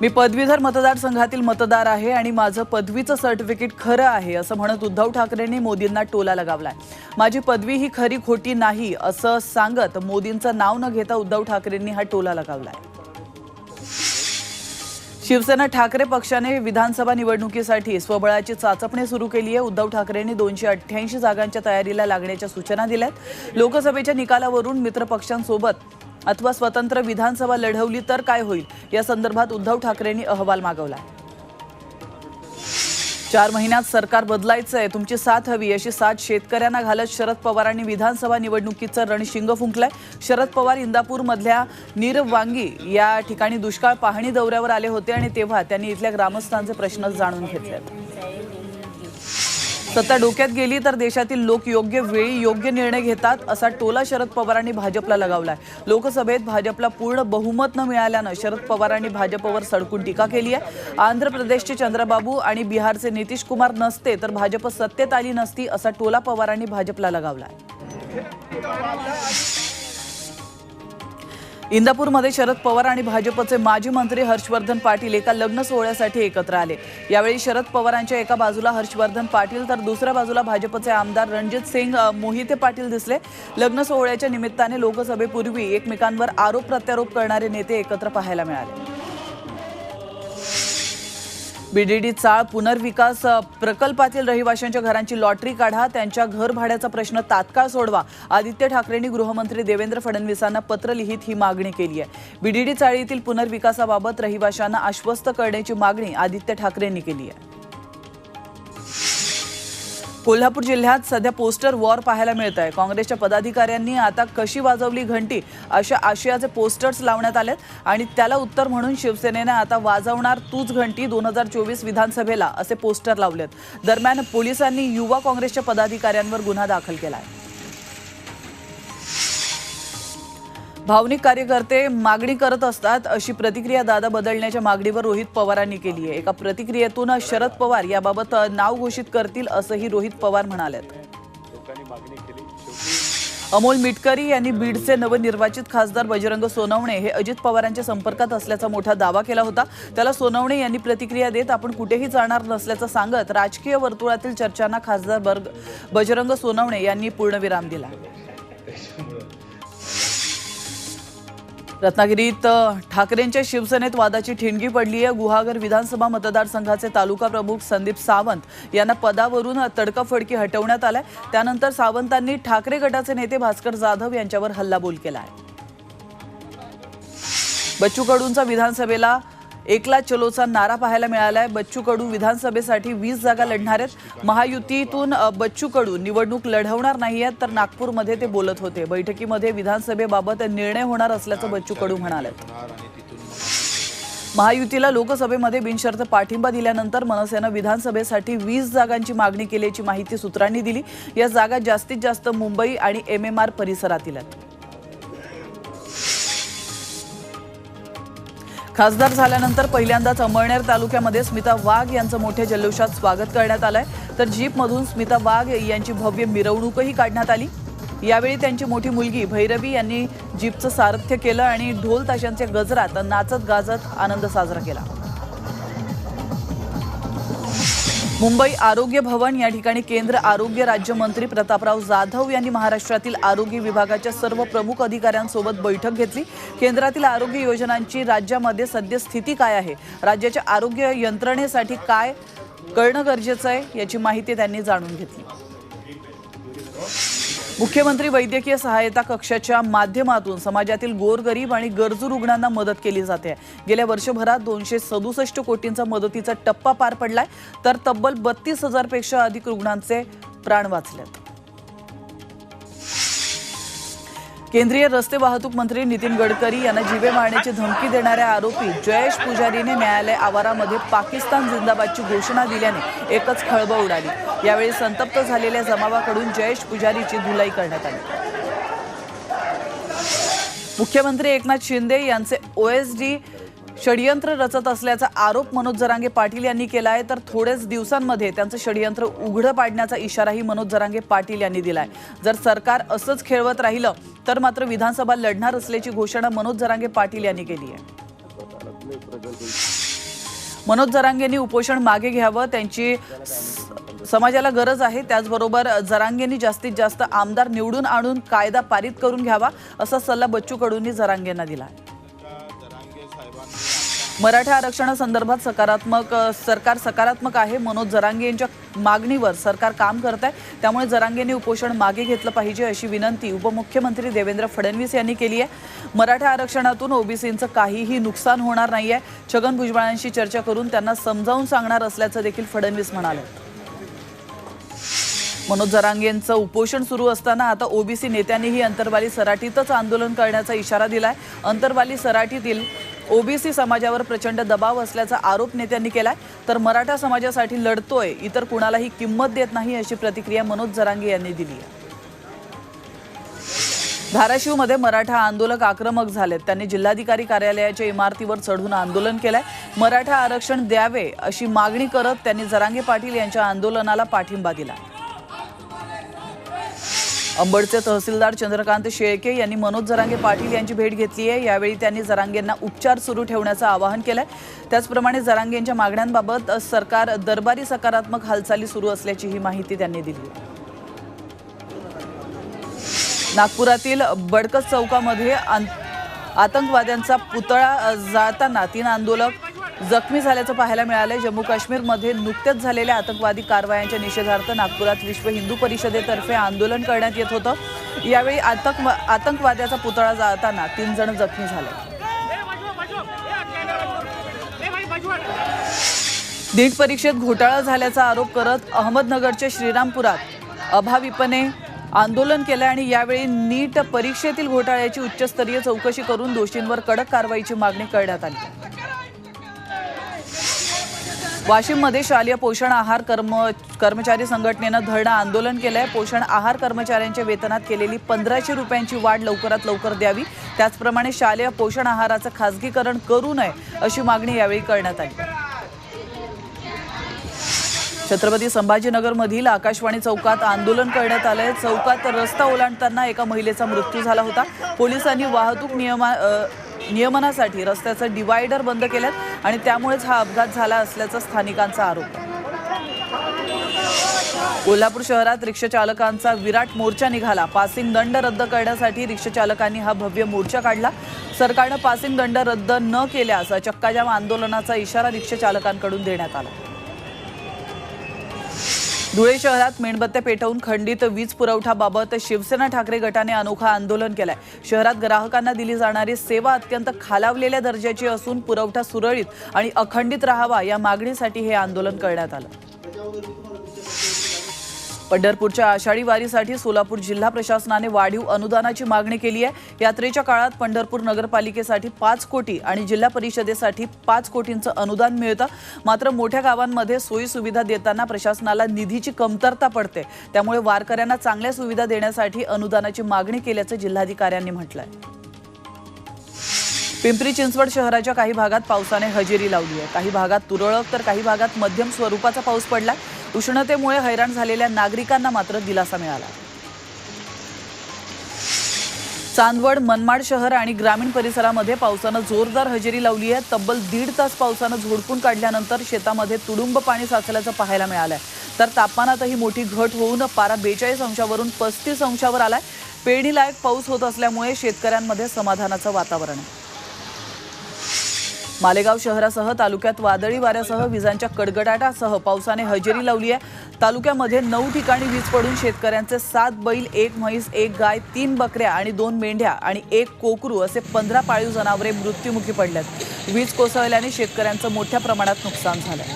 मी पदवीधर मतदारसंघातील मतदार आहे आणि माझं पदवीचं सर्टिफिकेट खरं आहे असं म्हणत उद्धव ठाकरेंनी मोदींना टोला लगावलाय. माझी पदवी ही खरी खोटी नाही असं सांगत मोदींचं नाव न घेता उद्धव ठाकरेंनी हा टोला लगावलाय. शिवसेना ठाकरे पक्षाने विधानसभा निवडणुकीसाठी स्वबळाची चाचपणी सुरू केली आहे. उद्धव ठाकरेंनी दोनशे अठ्ठ्याऐंशी जागांच्या तयारीला लागण्याच्या सूचना दिल्यात. लोकसभेच्या निकालावरून मित्रपक्षांसोबत अथवा स्वतंत्र विधानसभा लढवली तर काय होईल? या संदर्भात उद्धव ठाकरेंनी अहवाल मागवला. चार महिन्यात सरकार बदलायचं आहे तुमची साथ हवी. अशी साथ शेतकऱ्यांना घालत शरद पवारांनी विधानसभा निवडणुकीचं रणशिंग फुंकलंय. शरद पवार इंदापूरमधल्या नीरवांगी या ठिकाणी दुष्काळ पाहणी दौऱ्यावर आले होते आणि तेव्हा त्यांनी इथल्या ग्रामस्थांचे प्रश्न जाणून घेतले सत्ता डोक्यात गेली तर देशातील लोक योग्य वेळी योग्य निर्णय घेतात असा टोला शरद पवारांनी भाजपला लगावलाय. लोकसभेत भाजपला पूर्ण बहुमत न मिळाल्यानं शरद पवारांनी भाजपवर सडकून टीका केली आहे. आंध्र प्रदेशचे चंद्रबाबू आणि बिहारचे नितीश कुमार नसते तर भाजप सत्तेत आली नसती असा टोला पवारांनी भाजपला लगावलाय. इंदापूरमध्ये शरद पवार आणि भाजपचे माजी मंत्री हर्षवर्धन पाटील एका लग्न सोहळ्यासाठी एकत्र आले. यावेळी शरद पवारांच्या एका बाजूला हर्षवर्धन पाटील तर दुसऱ्या बाजूला भाजपचे आमदार रणजित सिंग मोहिते पाटील दिसले. लग्न सोहळ्याच्या निमित्ताने लोकसभेपूर्वी एकमेकांवर आरोप प्रत्यारोप करणारे नेते एकत्र पाहायला मिळाले. बीडीडी चाळ पुनर्विकास प्रकल्पातील रहिवाशांच्या घरांची लॉटरी काढा त्यांच्या घर भाड्याचा प्रश्न तात्काळ सोडवा. आदित्य ठाकरेंनी गृहमंत्री देवेंद्र फडणवीसांना पत्र लिहित ही मागणी केली आहे. बीडीडी चाळीतील पुनर्विकासाबाबत रहिवाशांना आश्वस्त करण्याची मागणी आदित्य ठाकरेंनी केली आहे. कोल्हापूर जिल्ह्यात सध्या पोस्टर वॉर पाहायला मिळत आहे काँग्रेसच्या पदाधिकाऱ्यांनी आता कशी वाजवली घंटी अशा आशयाचे पोस्टर्स लावण्यात आलेत आणि त्याला उत्तर म्हणून शिवसेनेनं आता वाजवणार तूच घंटी दोन हजार चोवीस विधानसभेला असे पोस्टर लावलेत. दरम्यान पोलिसांनी युवा काँग्रेसच्या पदाधिकाऱ्यांवर गुन्हा दाखल केला आहे भावनिक कार्यकर्ते मागणी करत असतात अशी प्रतिक्रिया दादा बदलण्याच्या मागणीवर रोहित पवारांनी केली आहे एका प्रतिक्रियेतून शरद पवार याबाबत नाव घोषित करतील असंही रोहित पवार म्हणालेत. अमोल मिटकरी यांनी बीडचे नवनिर्वाचित खासदार बजरंग सोनवणे हे अजित पवारांच्या संपर्कात असल्याचा मोठा दावा केला होता. त्याला सोनवणे यांनी प्रतिक्रिया देत आपण कुठेही जाणार नसल्याचं सांगत राजकीय वर्तुळातील चर्चांना खासदार बर्ग बजरंग सोनवणे यांनी पूर्णविराम दिला. रत्नागिरीत ठाकरेंच्या शिवसेनेत वादाची ठिणगी पडली आहे. गुहागर विधानसभा मतदारसंघाचे तालुका प्रमुख संदीप सावंत यांना पदावरून तडकाफडकी हटवण्यात आलाय. त्यानंतर सावंतांनी ठाकरे गटाचे नेते भास्कर जाधव यांच्यावर हल्लाबोल केला आहे बच्चू कडूंचा विधानसभेला एकला चलोचा नारा पाहायला मिळाला आहे बच्चू कडू विधानसभेसाठी वीस जागा लढणार आहेत. महायुतीतून बच्चू कडू निवडणूक लढवणार नाही आहेत तर नागपूरमध्ये ते बोलत होते. बैठकीमध्ये विधानसभेबाबत निर्णय होणार असल्याचं बच्चू कडू म्हणाले. महायुतीला लोकसभेमध्ये बिनशर्त पाठिंबा दिल्यानंतर मनसेनं विधानसभेसाठी वीस जागांची मागणी केल्याची माहिती सूत्रांनी दिली. या जागा जास्तीत जास्त मुंबई आणि एम एम आर परिसरातील आहेत. खासदार झाल्यानंतर पहिल्यांदाच अंमळनेर तालुक्यामध्ये स्मिता वाघ यांचं मोठ्या जल्लोषात स्वागत करण्यात आलंय. तर जीपमधून स्मिता वाघ यांची भव्य मिरवणूकही काढण्यात आली. यावेळी त्यांची मोठी मुलगी भैरवी यांनी जीपचं सारथ्य केलं आणि ढोल ताशांच्या गजरात नाचत गाजत आनंद साजरा केला. मुंबई आरोग्य भवन या ठिकाणी केंद्र आरोग्य राज्यमंत्री प्रतापराव जाधव यांनी महाराष्ट्रातील आरोग्य विभागाच्या सर्व प्रमुख अधिकाऱ्यांसोबत बैठक घेतली. केंद्रातील आरोग्य योजनांची राज्यामध्ये सद्यस्थिती काय आहे? राज्याच्या आरोग्य यंत्रणेसाठी काय करणं गरजेचं आहे? याची माहिती त्यांनी जाणून घेतली. मुख्यमंत्री वैद्यकीय सहायता कक्षाच्या माध्यमातून समाजातील गोरगरीब आणि गरजू रुग्णांना मदत केली जाते. गेल्या वर्षभरात दोनशे सदुसष्ट कोटींचा मदतीचा टप्पा पार पडलाय. तर तब्बल बत्तीस हजारपेक्षा अधिक रुग्णांचे प्राण वाचलेत. केंद्रीय रस्ते वाहतूक मंत्री नितीन गडकरी यांना जीवे मारण्याची धमकी देणाऱ्या आरोपी जयेश पुजारीने न्यायालय आवारामध्ये पाकिस्तान जिंदाबादची घोषणा दिल्याने एकच खळबळ उडाली. यावेळी संतप्त झालेल्या जमावाकडून जयेश पुजारीची धुलाई करण्यात आली. मुख्यमंत्री एकनाथ शिंदे यांचे ओएसडी षडयंत्र रचत असल्याचा आरोप मनोज जरांगे पाटील यांनी केला आहे तर थोड्याच दिवसांमध्ये त्यांचं षडयंत्र उघडं पाडण्याचा इशाराही मनोज जरांगे पाटील यांनी दिलाय. जर सरकार असंच खेळवत राहिलं तर मात्र विधानसभा लढणार असल्याची घोषणा मनोज जरांगे पाटील यांनी केली आहे. मनोज जरांगेंनी उपोषण मागे घ्यावं त्यांची समाजाला गरज आहे त्याचबरोबर जरांगेंनी जास्तीत जास्त आमदार निवडून आणून कायदा पारित करून घ्यावा असा सल्ला बच्चू कडूंनी जरांगेंना दिला आहे. मराठा आरक्षणासंदर्भात सकारात्मक सरकार सकारात्मक आहे. मनोज जरांगे यांच्या मागणीवर सरकार काम करत आहे त्यामुळे जरांगेंनी उपोषण मागे घेतलं पाहिजे अशी विनंती उपमुख्यमंत्री देवेंद्र फडणवीस यांनी केली आहे. मराठा आरक्षणातून ओबीसींचं काहीही नुकसान होणार नाही आहे छगन भुजबळांशी चर्चा करून त्यांना समजावून सांगणार असल्याचं देखील फडणवीस म्हणाले. मनोज जरांगेंचं उपोषण सुरू असताना आता ओबीसी नेत्यांनीही अंतरवाली सराटीतच आंदोलन करण्याचा इशारा दिलाय. अंतरवाली सराटीतील ओबीसी समाजावर प्रचंड दबाव असल्याचा आरोप नेत्यांनी केलाय. तर मराठा समाजासाठी लढतोय इतर कुणालाही किंमत देत नाही अशी प्रतिक्रिया मनोज जरांगे यांनी दिली आहे. धाराशिवमध्ये मराठा आंदोलक आक्रमक झालेत. त्यांनी जिल्हाधिकारी कार्यालयाच्या इमारतीवर चढून आंदोलन केलंय. मराठा आरक्षण द्यावे अशी मागणी करत त्यांनी जरांगे पाटील यांच्या आंदोलनाला पाठिंबा दिला अंबडचे तहसीलदार चंद्रकांत शेळके यांनी मनोज जरांगे पाटील यांची भेट घेतली आहे. यावेळी त्यांनी जरांगेंना उपचार सुरू ठेवण्याचं आवाहन केलंय. त्याचप्रमाणे जरांगेंच्या मागण्यांबाबत सरकार दरबारी सकारात्मक हालचाली सुरू असल्याची ही माहिती त्यांनी दिली नागपुरातील बडकस चौकामध्ये आतंकवाद्यांचा पुतळा जाळताना तीन आंदोलक जखमी झाल्याचं पाहायला मिळालंय. जम्मू काश्मीरमध्ये नुकत्याच झालेल्या आतंकवादी कारवायांच्या निषेधार्थ नागपुरात विश्व हिंदू परिषदेतर्फे आंदोलन करण्यात येत होतं. यावेळी आतंक आतंकवाद्याचा पुतळा जाताना तीन जण जखमी झाले. नीट परीक्षेत घोटाळा झाल्याचा आरोप करत अहमदनगरच्या श्रीरामपुरात अभाविपने आंदोलन केलं आणि यावेळी नीट परीक्षेतील घोटाळ्याची उच्चस्तरीय चौकशी करून दोषींवर कडक कारवाईची मागणी करण्यात आली. वाशिममध्ये शालेय पोषण आहार कर्म कर्मचारी संघटनेनं धरणं आंदोलन केलंय. पोषण आहार कर्मचाऱ्यांच्या वेतनात केलेली पंधराशे रुपयांची वाढ लवकरात लवकर द्यावी. त्याचप्रमाणे शालेय पोषण आहाराचं खासगीकरण करू नये अशी मागणी यावेळी करण्यात आली. छत्रपती संभाजीनगरमधील आकाशवाणी चौकात आंदोलन करण्यात आलंय. चौकात रस्ता ओलांडताना एका महिलेचा मृत्यू झाला होता. पोलिसांनी वाहतूक नियमा नियमनासाठी रस्त्याचं डिवायडर बंद केल्यात. आणि त्यामुळेच हा अपघात झाला असल्याचा स्थानिकांचा आरोप. कोल्हापूर शहरात रिक्षाचालकांचा विराट मोर्चा निघाला. पासिंग दंड रद्द करण्यासाठी रिक्षाचालकांनी हा भव्य मोर्चा काढला. सरकारनं पासिंग दंड रद्द न केल्यास चक्काजाम आंदोलनाचा इशारा रिक्षाचालकांकडून देण्यात आला. धुळे शहरात मेणबत्त्या पेटवून खंडित वीज पुरवठाबाबत शिवसेना ठाकरे गटाने अनोखा आंदोलन केलंय. शहरात ग्राहकांना दिली जाणारी सेवा अत्यंत खालावलेल्या दर्जाची असून पुरवठा सुरळीत आणि अखंडित राहावा या मागणीसाठी हे आंदोलन करण्यात आलं. पंढरपूरच्या आषाढी वारीसाठी सोलापूर जिल्हा प्रशासनाने वाढीव अनुदानाची मागणी केली आहे. यात्रेच्या काळात पंढरपूर नगरपालिकेसाठी पाच कोटी आणि जिल्हा परिषदेसाठी पाच कोटींचं अनुदान मिळतं. मात्र मोठ्या गावांमध्ये सोयी सुविधा देताना प्रशासनाला निधीची कमतरता पडते. त्यामुळे वारकऱ्यांना चांगल्या सुविधा देण्यासाठी अनुदानाची मागणी केल्याचं जिल्हाधिकाऱ्यांनी म्हटलंय. पिंपरी चिंचवड शहराच्या काही भागात पावसाने हजेरी लावली आहे. काही भागात तुरळक तर काही भागात मध्यम स्वरूपाचा पाऊस पडला उष्णतेमुळे हैराण झालेल्या नागरिकांना मात्र दिलासा मिळाला. चांदवड मनमाड शहर आणि ग्रामीण परिसरामध्ये पावसानं जोरदार हजेरी लावली आहे. तब्बल दीड तास पावसानं झोडपून काढल्यानंतर शेतामध्ये तुडुंब पाणी साचल्याचं पाहायला मिळालंय. तर तापमानातही मोठी घट होऊन पारा बेचाळीस अंशावरून पस्तीस अंशावर आलाय. पेरणीलायक पाऊस होत असल्यामुळे शेतकऱ्यांमध्ये समाधानाचं वातावरण आहे. मालेगाव शहरासह तालुक्यात वादळी वाऱ्यासह विजांच्या कडगडाटासह पावसाने हजेरी लावली आहे. तालुक्यामध्ये नऊ ठिकाणी वीज पडून शेतकऱ्यांचे सात बैल एक म्हैस एक गाय तीन बकऱ्या आणि दोन मेंढ्या आणि एक कोकरू असे पंधरा पाळीव जनावरे मृत्युमुखी पडल्यात. वीज कोसळल्याने शेतकऱ्यांचं मोठ्या प्रमाणात नुकसान झालंय.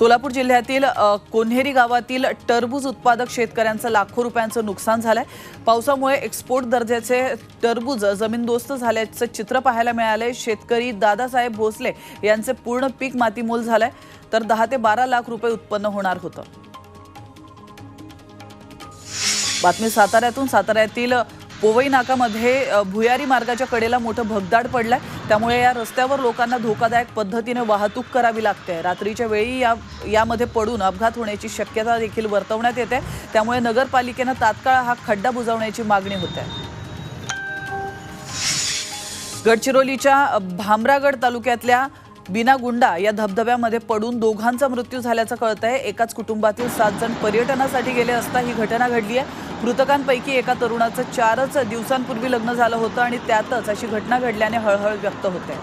सोलापूर जिल्ह्यातील कोन्हेरी गावातील टरबूज उत्पादक शेतकऱ्यांचं लाखो रुपयांचं नुकसान झालंय. पावसामुळे एक्सपोर्ट दर्जाचे टरबूज जमीनदोस्त झाल्याचं चित्र पाहायला मिळालंय. शेतकरी दादासाहेब भोसले यांचे पूर्ण पीक मातीमोल झालंय. तर दहा ते बारा लाख रुपये उत्पन्न होणार होतं. बातमी साताऱ्यातून साताऱ्यातील पोवई नाकामध्ये भुयारी मार्गाच्या कडेला मोठं भगदाड पडलंय. त्यामुळे या रस्त्यावर लोकांना धोकादायक पद्धतीने वाहतूक करावी लागते. रात्रीच्या वेळी या यामध्ये पडून अपघात होण्याची शक्यता देखील वर्तवण्यात येते. त्यामुळे नगरपालिकेनं तात्काळ हा खड्डा बुजवण्याची मागणी होते गडचिरोलीच्या भामरागड तालुक्यातल्या बिनागुंडा या धबधब्यामध्ये पडून दोघांचा मृत्यू झाल्याचं कळत आहे एकाच कुटुंबातील सात जण पर्यटनासाठी गेले असता ही घटना घडली आहे मृतकांपैकी एका तरुणाचं चारच दिवसांपूर्वी लग्न झालं होतं आणि त्यातच अशी घटना घडल्याने हळहळ व्यक्त होते.